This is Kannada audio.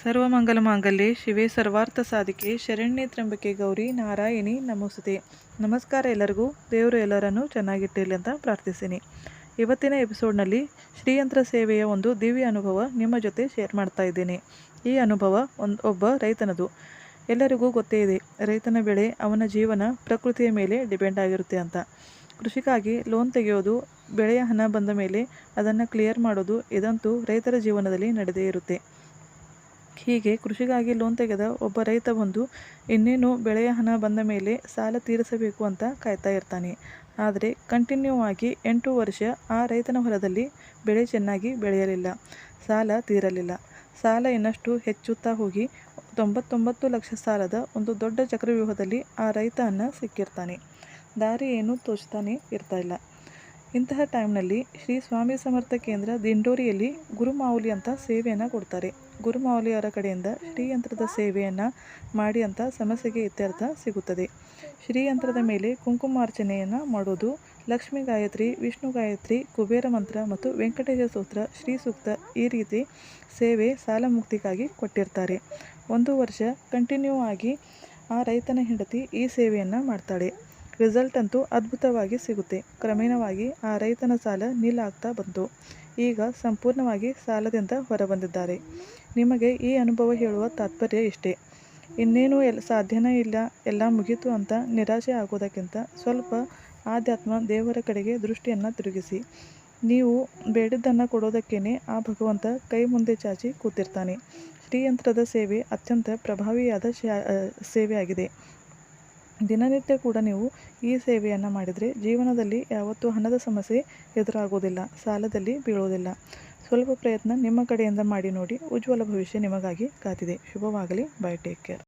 ಸರ್ವಮಂಗಲ ಮಾಂಗಲ್ಯ ಶಿವೆ ಸರ್ವಾರ್ಥ ಸಾಧಿಕೆ, ಶರಣ್ಯ ತ್ರಂಬಕೆ ಗೌರಿ, ನಾರಾಯಣಿ ನಮಸ್ತೆ. ನಮಸ್ಕಾರ ಎಲ್ಲರಿಗೂ, ದೇವರು ಎಲ್ಲರನ್ನು ಚೆನ್ನಾಗಿಟ್ಟಿರಲಿ ಅಂತ ಪ್ರಾರ್ಥಿಸ್ತೀನಿ ಇವತ್ತಿನ ಎಪಿಸೋಡ್ನಲ್ಲಿ ಶ್ರೀಯಂತ್ರ ಸೇವೆಯ ಒಂದು ದಿವ್ಯ ಅನುಭವ ನಿಮ್ಮ ಜೊತೆ ಶೇರ್ ಮಾಡ್ತಾ ಇದ್ದೀನಿ. ಈ ಅನುಭವ ಒಂದು ಒಬ್ಬ ರೈತನದು. ಎಲ್ಲರಿಗೂ ಗೊತ್ತೇ ಇದೆ, ರೈತನ ಬೆಳೆ ಅವನ ಜೀವನ ಪ್ರಕೃತಿಯ ಮೇಲೆ ಡಿಪೆಂಡ್ ಆಗಿರುತ್ತೆ ಅಂತ. ಕೃಷಿಗಾಗಿ ಲೋನ್ ತೆಗೆಯೋದು, ಬೆಳೆಯ ಹಣ ಬಂದ ಮೇಲೆ ಅದನ್ನು ಕ್ಲಿಯರ್ ಮಾಡೋದು ಇದಂತೂ ರೈತರ ಜೀವನದಲ್ಲಿ ನಡೆದೇ ಇರುತ್ತೆ. ಹೀಗೆ ಕೃಷಿಗಾಗಿ ಲೋನ್ ತೆಗೆದ ಒಬ್ಬ ರೈತ ಬಂದು, ಇನ್ನೇನು ಬೆಳೆಯ ಹಣ ಬಂದ ಮೇಲೆ ಸಾಲ ತೀರಿಸಬೇಕು ಅಂತ ಕಾಯ್ತಾ ಇರ್ತಾನೆ. ಆದರೆ ಕಂಟಿನ್ಯೂ ಆಗಿ ಎಂಟು ವರ್ಷ ಆ ರೈತನ ಹೊಲದಲ್ಲಿ ಬೆಳೆ ಚೆನ್ನಾಗಿ ಬೆಳೆಯಲಿಲ್ಲ. ಸಾಲ ತೀರಲಿಲ್ಲ. ಸಾಲ ಇನ್ನಷ್ಟು ಹೆಚ್ಚುತ್ತಾ ಹೋಗಿ ತೊಂಬತ್ತೊಂಬತ್ತು ಲಕ್ಷ ಸಾಲದ ಒಂದು ದೊಡ್ಡ ಚಕ್ರವ್ಯೂಹದಲ್ಲಿ ಆ ರೈತ ಅನ್ನ ಸಿಕ್ಕಿರ್ತಾನೆ. ದಾರಿ ಏನು ತೋಚ್ತಾನೆ ಇರ್ತಾ ಇಲ್ಲ. ಇಂತಹ ಟೈಮ್ನಲ್ಲಿ ಶ್ರೀ ಸ್ವಾಮಿ ಸಮರ್ಥ ಕೇಂದ್ರ ದಿಂಡೋರಿಯಲ್ಲಿ ಗುರುಮಾವುಲಿ ಅಂತ ಸೇವೆಯನ್ನು ಕೊಡ್ತಾರೆ. ಗುರುಮಾವುಲಿಯವರ ಕಡೆಯಿಂದ ಶ್ರೀಯಂತ್ರದ ಸೇವೆಯನ್ನು ಮಾಡಿ ಅಂತ ಸಮಸ್ಯೆಗೆ ಇತ್ಯರ್ಥ ಸಿಗುತ್ತದೆ. ಶ್ರೀಯಂತ್ರದ ಮೇಲೆ ಕುಂಕುಮಾರ್ಚನೆಯನ್ನು ಮಾಡೋದು, ಲಕ್ಷ್ಮೀ ಗಾಯತ್ರಿ, ವಿಷ್ಣು ಗಾಯತ್ರಿ, ಕುಬೇರ ಮಂತ್ರ ಮತ್ತು ವೆಂಕಟೇಶ ಸೂತ್ರ, ಶ್ರೀ ಸೂಕ್ತ ಈ ರೀತಿ ಸೇವೆ ಸಾಲ ಮುಕ್ತಿಗಾಗಿ ಕೊಟ್ಟಿರ್ತಾರೆ. ಒಂದು ವರ್ಷ ಕಂಟಿನ್ಯೂ ಆಗಿ ಆ ರೈತನ ಹೆಂಡತಿ ಈ ಸೇವೆಯನ್ನು ಮಾಡ್ತಾಳೆ. ರಿಸಲ್ಟ್ ಅಂತೂ ಅದ್ಭುತವಾಗಿ ಸಿಗುತ್ತೆ. ಕ್ರಮೇಣವಾಗಿ ಆ ರೈತನ ಸಾಲ ನಿಲ್ಲಾಗ್ತಾ ಬಂತು. ಈಗ ಸಂಪೂರ್ಣವಾಗಿ ಸಾಲದಿಂದ ಹೊರಬಂದಿದ್ದಾರೆ. ನಿಮಗೆ ಈ ಅನುಭವ ಹೇಳುವ ತಾತ್ಪರ್ಯ ಇಷ್ಟೇ. ಇನ್ನೇನು ಎಲ್, ಸಾಧ್ಯನೇ ಇಲ್ಲ. ಎಲ್ಲ ಮುಗೀತು ಅಂತ ನಿರಾಶೆ ಆಗೋದಕ್ಕಿಂತ ಸ್ವಲ್ಪ ಆಧ್ಯಾತ್ಮ ದೇವರ ಕಡೆಗೆ ದೃಷ್ಟಿಯನ್ನು ತಿರುಗಿಸಿ. ನೀವು ಬೇಡದ್ದನ್ನು ಕೊಡೋದಕ್ಕೇನೆ ಆ ಭಗವಂತ ಕೈ ಮುಂದೆ ಚಾಚಿ ಕೂತಿರ್ತಾನೆ. ಶ್ರೀಯಂತ್ರದ ಸೇವೆ ಅತ್ಯಂತ ಪ್ರಭಾವಿಯಾದ ಶಾ ಸೇವೆಯಾಗಿದೆ. ದಿನನಿತ್ಯ ಕೂಡ ನೀವು ಈ ಸೇವೆಯನ್ನು ಮಾಡಿದರೆ ಜೀವನದಲ್ಲಿ ಯಾವತ್ತೂ ಹಣದ ಸಮಸ್ಯೆ ಎದುರಾಗೋದಿಲ್ಲ, ಸಾಲದಲ್ಲಿ ಬೀಳೋದಿಲ್ಲ. ಸ್ವಲ್ಪ ಪ್ರಯತ್ನ ನಿಮ್ಮ ಕಡೆಯಿಂದ ಮಾಡಿ ನೋಡಿ, ಉಜ್ವಲ ಭವಿಷ್ಯ ನಿಮಗಾಗಿ ಕಾತಿದೆ ಶುಭವಾಗಲಿ, ಬೈ ಟೇಕ್ ಕೇರ್.